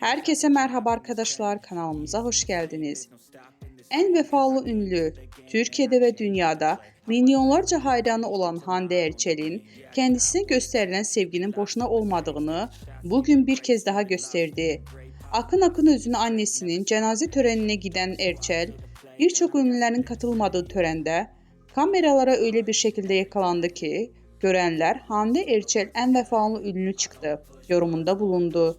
Herkese merhaba arkadaşlar kanalımıza hoş geldiniz. En vefalı ünlü Türkiye'de ve dünyada milyonlarca hayranı olan Hande Erçel'in kendisine gösterilen sevginin boşuna olmadığını bugün bir kez daha gösterdi. Akın Akın Öz'ün annesinin cenaze törenine giden Erçel, birçok ünlülerin katılmadığı törende kameralara öyle bir şekilde yakalandı ki görenler Hande Erçel en vefalı ünlü çıktı yorumunda bulundu.